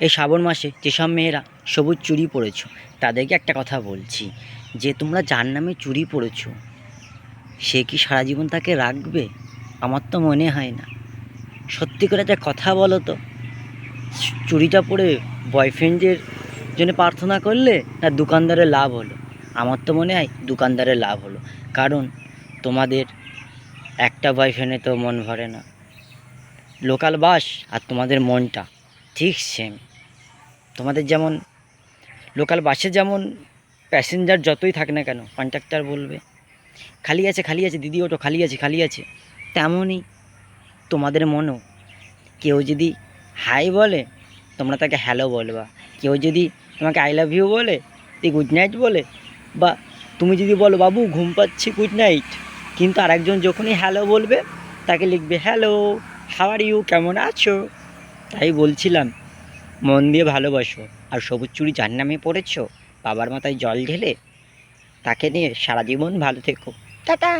এই শ্রাবণ মাসে যেসব মেয়েরা সবুজ চুরি পরেছো, তাদেরকে একটা কথা বলছি। যে তোমরা যার নামে চুরি পরেছো, সে কি সারা জীবন তাকে রাখবে? আমার তো মনে হয় না। সত্যি করে একটা কথা বলো তো। চুড়িটা পরে বয়ফ্রেন্ডের জন্য প্রার্থনা করলে না দোকানদারের লাভ হলো? আমার তো মনে হয় দোকানদারের লাভ হলো। কারণ তোমাদের একটা বয়ফ্রেন্ডে তো মন ভরে না। লোকাল বাস আর তোমাদের মনটা ঠিক সেম তোমাদের যেমন লোকাল বাসে যেমন প্যাসেঞ্জার যতই থাক না কেন কন্ট্রাক্টর বলবে, খালি আছে খালি আছে, দিদি ওটো খালি আছে খালি আছে। তেমনই তোমাদের মনও। কেউ যদি হাই বলে, তোমরা তাকে হ্যালো বলবা। কেউ যদি তোমাকে আই লাভ ইউ বলে, তুই গুড নাইট বলে, বা তুমি যদি বলো, বাবু, ঘুম পাচ্ছি গুড নাইট কিন্তু আরেকজন যখনই হ্যালো বলবে, তাকে লিখবে হ্যালো হাওয়ার ইউ কেমন আছো? তাই বলছিলাম। মন দিয়ে ভালোবাসো। আর সবুজ চুরি যার নামে পড়েছ বাবার মাথায় জল ঢেলে তাকে নিয়ে সারা জীবন ভালো থেকো। টাটা!